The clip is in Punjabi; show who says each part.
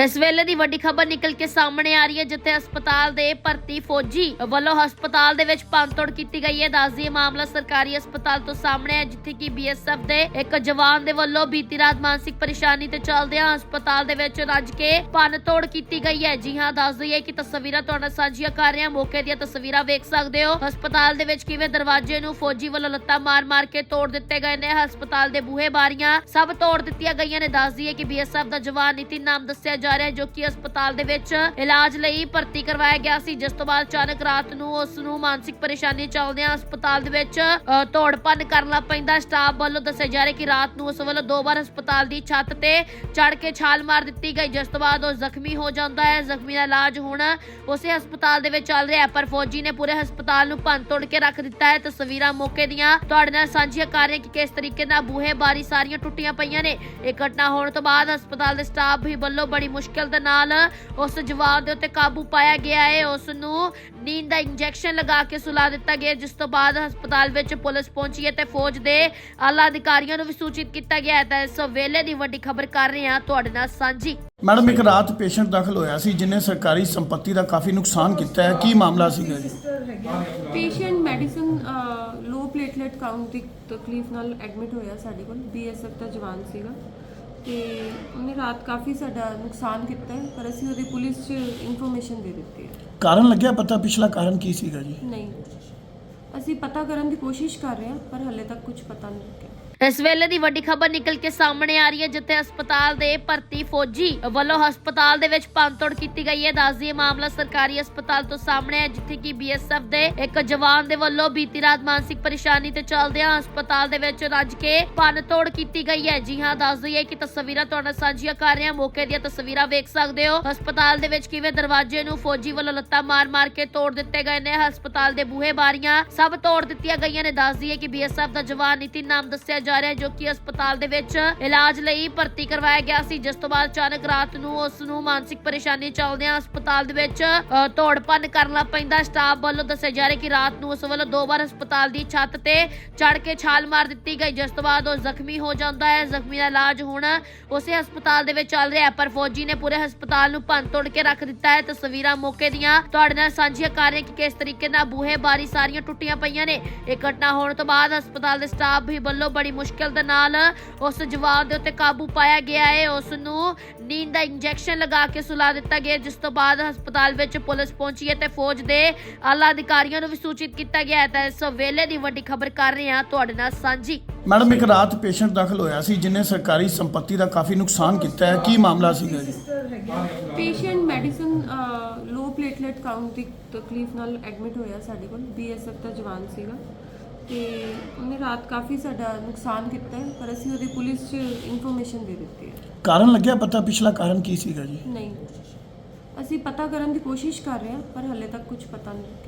Speaker 1: ਇਸ ਵੇਲੇ ਦੀ ਵੱਡੀ ਖਬਰ ਨਿਕਲ ਕੇ ਸਾਹਮਣੇ ਆ ਰਹੀ ਹੈ, ਜਿੱਥੇ ਹਸਪਤਾਲ ਦੇ ਭਰਤੀ ਫੌਜੀ ਵੱਲੋਂ ਹਸਪਤਾਲ ਦੇ ਵਿੱਚ ਭੰਨਤੋੜ ਕੀਤੀ ਗਈ ਹੈ। ਦੱਸਦੀ ਹੈ ਮਾਮਲਾ ਸਰਕਾਰੀ ਹਸਪਤਾਲ ਤੋਂ ਸਾਹਮਣੇ ਹੈ, ਜਿੱਥੇ ਕਿ ਬੀਐਸਐਫ ਦੇ ਇੱਕ ਜਵਾਨ ਦੇ ਵੱਲੋਂ ਬੀਤੀ ਰਾਤ ਮਾਨਸਿਕ ਪਰੇਸ਼ਾਨੀ ਤੇ ਚੱਲਦਿਆਂ ਹਸਪਤਾਲ ਦੇ ਵਿੱਚ ਰੱਜ ਕੇ ਭੰਨਤੋੜ ਕੀਤੀ ਗਈ ਹੈ। ਜੀ ਹਾਂ ਦੱਸਦੀ ਹੈ ਕਿ ਤਸਵੀਰਾਂ ਤੁਹਾਡੇ ਸਾਂਝੀਆਂ ਕਰ ਰਹੇ। ਹਾਂ ਮੌਕੇ ਦੀਆਂ ਤਸਵੀਰਾਂ ਵੇਖ ਸਕਦੇ ਹੋ। ਹਸਪਤਾਲ ਦੇ ਵਿੱਚ ਕਿਵੇਂ ਦਰਵਾਜ਼ੇ ਨੂੰ ਫੌਜੀ ਵੱਲੋਂ ਲੱਤਾਂ ਮਾਰ-ਮਾਰ ਕੇ ਤੋੜ ਦਿੱਤੇ ਗਏ ਨੇ। ਹਸਪਤਾਲ ਦੇ ਬੂਹੇ ਬਾਰੀਆਂ ਸਭ ਤੋੜ ਦਿੱਤੀਆਂ ਗਈਆਂ ਨੇ। ਦੱਸਦੀ ਹੈ ਕਿ ਬੀਐਸਐਫ ਦਾ ਜਵਾਨ ਨਿਤਿਨ ਨਾਮ ਦੱਸਿਆ ਜਾ ਰਿਹਾ ਜੋ ਕਿ ਹਸਪਤਾਲ ਦੇ ਵਿੱਚ ਇਲਾਜ ਲਈ ਭਰਤੀ ਕਰਵਾਇਆ ਗਿਆ ਸੀ। ਜਿਸ ਤੋਂ ਬਾਅਦ ਅਚਾਨਕ ਰਾਤ ਨੂੰ ਉਸ ਨੂੰ ਮਾਨਸਿਕ ਪਰੇਸ਼ਾਨੀ ਚੱਲਦਿਆਂ ਹਸਪਤਾਲ ਦੇ ਵਿੱਚ ਅ, ਕਰਨਾ ਪੈਂਦਾ ਸਟਾਫ ਵੱਲੋਂ ਦੱਸਿਆ ਜਾ ਰਿਹਾ ਕਿ ਰਾਤ ਨੂੰ ਉਸ ਵੱਲੋਂ ਦੋ ਵਾਰ ਹਸਪਤਾਲ ਦੀ ਛੱਤ ਤੇ ਚੜ ਕੇ ਛਾਲ ਮਾਰ ਦਿੱਤੀ ਗਈ ਜਿਸ ਤੋਂ ਬਾਅਦ ਉਹ ਜ਼ਖਮੀ ਹੋ ਜਾਂਦਾ ਹੈ। ਜ਼ਖਮੀ ਦਾ ਇਲਾਜ ਹੁਣ ਉਸੇ ਹਸਪਤਾਲ ਦੇ ਵਿੱਚ ਚੱਲ ਰਿਹਾ ਹੈ ਪਰ ਫੌਜੀ ਨੇ ਪੂਰੇ ਹਸਪਤਾਲ ਨੂੰ ਭੰਨ ਤੋੜ ਕੇ ਰੱਖ ਦਿੱਤਾ ਹੈ। ਤਸਵੀਰਾਂ ਮੌਕੇ ਦੀਆਂ ਤੁਹਾਡੇ ਨਾਲ ਸਾਂਝੀਆਂ ਕਰ ਰਹੇ ਕਿ ਕਿਸ ਤਰੀਕੇ ਨਾਲ ਬੂਹੇ ਬਾਰੀ ਸਾਰੀਆਂ ਟੁੱਟੀਆਂ ਪਈਆਂ ਨੇ। ਇਹ ਘਟਨਾ ਹੋਣ ਤੋਂ ਬਾਅਦ ਹਸਪਤਾਲ ਦੇ ਸਟਾਫ ਵੀ ਵੱਲੋਂ ਬੜੀ ਮੁਸ਼ਕਲ ਦੇ ਨਾਲ ਉਸ ਜਵਾਨ ਦੇ ਉੱਤੇ ਕਾਬੂ ਪਾਇਆ ਗਿਆ ਹੈ। ਉਸ ਨੂੰ ਨੀਂਦ ਦਾ ਇੰਜੈਕਸ਼ਨ ਲਗਾ ਕੇ ਸੁਲਾ ਦਿੱਤਾ ਗਿਆ ਜਿਸ ਤੋਂ ਬਾਅਦ ਹਸਪਤਾਲ ਵਿੱਚ ਪੁਲਿਸ ਪਹੁੰਚੀ ਹੈ ਤੇ ਫੌਜ ਦੇ ਆਲਾ ਅਧਿਕਾਰੀਆਂ ਨੂੰ ਵੀ ਸੂਚਿਤ ਕੀਤਾ ਗਿਆ ਹੈ। ਤਾਂ ਇਸ ਵੇਲੇ ਦੀ ਵੱਡੀ ਖਬਰ ਕਰ ਰਹੇ ਹਾਂ ਤੁਹਾਡੇ ਨਾਲ ਸਾਂਝੀ।
Speaker 2: ਮੈਡਮ ਇੱਕ ਰਾਤ ਪੇਸ਼ੈਂਟ ਦਾਖਲ ਹੋਇਆ ਸੀ ਜਿਨੇ ਸਰਕਾਰੀ ਸੰਪત્ਤੀ ਦਾ ਕਾਫੀ ਨੁਕਸਾਨ ਕੀਤਾ ਹੈ। ਕੀ ਮਾਮਲਾ ਸੀਗਾ ਜੀ?
Speaker 3: Patient medicine low platelet count ਦੀ ਤਕਲੀਫ ਨਾਲ ਐਡਮਿਟ ਹੋਇਆ ਸਾਡੇ ਕੋਲ। ਬੀਐਸਐਫ ਦਾ ਜਵਾਨ ਸੀਗਾ। ਤੇ ਉਹਨੇ ਰਾਤ ਕਾਫੀ ਸਾਡਾ ਨੁਕਸਾਨ ਕੀਤਾ ਹੈ ਪਰ ਅਸੀਂ ਉਹਦੀ ਪੁਲਿਸ 'ਚ ਇਨਫੋਰਮੇਸ਼ਨ ਦੇ ਦਿੱਤੀ ਹੈ।
Speaker 2: ਕਾਰਨ ਲੱਗਿਆ ਪਤਾ? ਪਿਛਲਾ ਕਾਰਨ ਕੀ ਸੀਗਾ ਜੀ?
Speaker 3: ਨਹੀਂ। ਅਸੀਂ ਪਤਾ ਕਰਨ ਦੀ ਕੋਸ਼ਿਸ਼ ਕਰ ਰਹੇ ਹਾਂ ਪਰ ਹਲੇ ਤੱਕ ਕੁਝ ਪਤਾ ਨਹੀਂ ਲੱਗਿਆ।
Speaker 1: ਇਸ ਵੇਲੇ ਦੀ ਵੱਡੀ ਖਬਰ ਨਿਕਲ ਕੇ ਸਾਹਮਣੇ ਆ ਰਹੀ ਹੈ, ਜਿੱਥੇ ਹਸਪਤਾਲ ਦੇ ਭਰਤੀ ਫੌਜੀ ਵੱਲੋਂ ਹਸਪਤਾਲ ਦੇ ਵਿੱਚ ਭੰਨਤੋੜ ਕੀਤੀ ਗਈ ਹੈ। ਦੱਸਦੀ ਹੈ ਮਾਮਲਾ ਸਰਕਾਰੀ ਹਸਪਤਾਲ ਤੋਂ ਸਾਹਮਣੇ ਹੈ, ਜਿੱਥੇ ਕਿ ਬੀਐਸਐਫ ਦੇ ਇੱਕ ਜਵਾਨ ਦੇ ਵੱਲੋਂ ਬੀਤੀ ਰਾਤ ਮਾਨਸਿਕ ਪਰੇਸ਼ਾਨੀ ਤੇ ਚੱਲਦਿਆਂ ਹਸਪਤਾਲ ਦੇ ਵਿੱਚ ਰੱਜ ਕੇ ਭੰਨਤੋੜ ਕੀਤੀ ਗਈ ਹੈ। ਜੀ ਹਾਂ, ਦੱਸ ਦਈਏ ਕਿ ਤਸਵੀਰਾਂ ਤੁਹਾਡੇ ਸਾਂਝੀਆਂ ਕਰ ਰਹੇ ਹਾਂ। ਮੌਕੇ ਦੀਆਂ ਤਸਵੀਰਾਂ ਵੇਖ ਸਕਦੇ ਹੋ। ਹਸਪਤਾਲ ਦੇ ਵਿੱਚ ਕਿਵੇਂ ਦਰਵਾਜ਼ੇ ਨੂੰ ਫੌਜੀ ਵੱਲੋਂ ਲੱਤਾਂ ਮਾਰ-ਮਾਰ ਕੇ ਤੋੜ ਦਿੱਤੇ ਗਏ ਨੇ। ਹਸਪਤਾਲ ਦੇ ਬੂਹੇ ਬਾਰੀਆਂ ਸਭ ਤੋੜ ਦਿੱਤੀਆਂ ਗਈਆਂ ਨੇ। ਦੱਸ ਦਈਏ ਕਿ ਬੀਐਸਐਫ ਦਾ ਜਵਾਨ ਨਿਤਿਨ ਨਾਮ ਦੱਸਿਆ ਜਾ ਰਿਹਾ ਜੋ ਕਿ ਹਸਪਤਾਲ ਦੇ ਵਿੱਚ ਇਲਾਜ ਲਈ ਭਰਤੀ ਕਰਵਾਇਆ ਗਿਆ ਸੀ। ਜਿਸ ਤੋਂ ਬਾਅਦ ਅਚਾਨਕ ਰਾਤ ਨੂੰ ਉਸ ਨੂੰ ਮਾਨਸਿਕ ਪਰੇਸ਼ਾਨੀ ਚੱਲਦਿਆਂ ਹਸਪਤਾਲ ਦੇ ਵਿੱਚ ਅ, ਤੋੜ ਭੰਨ ਪੈਂਦਾ ਸਟਾਫ ਵੱਲੋਂ ਦੱਸਿਆ ਜਾ ਰਿਹਾ ਕਿ ਰਾਤ ਨੂੰ ਉਸ ਵੱਲੋਂ ਦੋ ਵਾਰ ਹਸਪਤਾਲ ਦੀ ਛੱਤ ਤੇ ਚੜ ਕੇ ਛਾਲ ਮਾਰ ਦਿੱਤੀ ਗਈ। ਜਿਸ ਤੋਂ ਬਾਅਦ ਉਹ ਜ਼ਖਮੀ ਹੋ ਜਾਂਦਾ ਹੈ। ਜ਼ਖਮੀ ਦਾ ਇਲਾਜ ਹੁਣ ਉਸੇ ਹਸਪਤਾਲ ਦੇ ਵਿੱਚ ਚੱਲ ਰਿਹਾ ਹੈ। ਪਰ ਫੌਜੀ ਨੇ ਪੂਰੇ ਹਸਪਤਾਲ ਨੂੰ ਭੰਨ ਤੋੜ ਕੇ ਰੱਖ ਦਿੱਤਾ ਹੈ। ਤਸਵੀਰਾਂ ਮੌਕੇ ਦੀਆਂ ਤੁਹਾਡੇ ਨਾਲ ਸਾਂਝੀਆਂ ਕਰ ਰਹੇ ਕਿ ਕਿਸ ਤਰੀਕੇ ਨਾਲ ਬੂਹੇ ਬਾਰੀ ਸਾਰੀਆਂ ਟੁੱਟੀਆਂ ਪਈਆਂ ਨੇ। ਇਹ ਘਟਨਾ ਹੋਣ ਤੋਂ ਬਾਅਦ ਹਸਪਤਾਲ ਦੇ ਸਟਾਫ ਵੀ ਵੱਲੋਂ ਬੜੀ ਮੁਸ਼ਕਲ ਦੇ ਨਾਲ ਉਸ ਜਵਾਨ ਦੇ ਉੱਤੇ ਕਾਬੂ ਪਾਇਆ ਗਿਆ ਹੈ। ਉਸ ਨੂੰ ਨੀਂਦ ਦਾ ਇੰਜੈਕਸ਼ਨ ਲਗਾ ਕੇ ਸੁਲਾ ਦਿੱਤਾ ਗਿਆ ਜਿਸ ਤੋਂ ਬਾਅਦ ਹਸਪਤਾਲ ਵਿੱਚ ਪੁਲਿਸ ਪਹੁੰਚੀ ਹੈ ਤੇ ਫੌਜ ਦੇ ਆਲਾ ਅਧਿਕਾਰੀਆਂ ਨੂੰ ਵੀ ਸੂਚਿਤ ਕੀਤਾ ਗਿਆ ਹੈ। ਤਾਂ ਇਸ ਵੇਲੇ ਦੀ ਵੱਡੀ ਖਬਰ ਕਰ ਰਹੇ ਹਾਂ ਤੁਹਾਡੇ ਨਾਲ ਸਾਂਝੀ।
Speaker 2: ਮੈਡਮ ਇੱਕ ਰਾਤ ਪੇਸ਼ੈਂਟ ਦਾਖਲ ਹੋਇਆ ਸੀ ਜਿਨੇ ਸਰਕਾਰੀ ਸੰਪત્ਤੀ ਦਾ ਕਾਫੀ ਨੁਕਸਾਨ ਕੀਤਾ ਹੈ। ਕੀ ਮਾਮਲਾ ਸੀਗਾ ਜੀ?
Speaker 3: Patient medicine low platelet count ਦੀ ਤਕਲੀਫ ਨਾਲ ਐਡਮਿਟ ਹੋਇਆ ਸਾਡੇ ਕੋਲ। ਬੀਐਸਐਫ ਦਾ ਜਵਾਨ ਸੀਗਾ। ਤੇ ਉਹਨੇ ਰਾਤ ਕਾਫੀ ਸਾਡਾ ਨੁਕਸਾਨ ਕੀਤਾ ਹੈ ਪਰ ਅਸੀਂ ਉਹਦੀ ਪੁਲਿਸ 'ਚ ਇਨਫੋਰਮੇਸ਼ਨ ਦੇ ਦਿੱਤੀ ਹੈ।
Speaker 2: ਕਾਰਨ ਲੱਗਿਆ ਪਤਾ? ਪਿਛਲਾ ਕਾਰਨ ਕੀ ਸੀਗਾ ਜੀ?
Speaker 3: ਨਹੀਂ। ਅਸੀਂ ਪਤਾ ਕਰਨ ਦੀ ਕੋਸ਼ਿਸ਼ ਕਰ ਰਹੇ ਹਾਂ ਪਰ ਹਲੇ ਤੱਕ ਕੁਝ ਪਤਾ ਨਹੀਂ ਲੱਗਿਆ।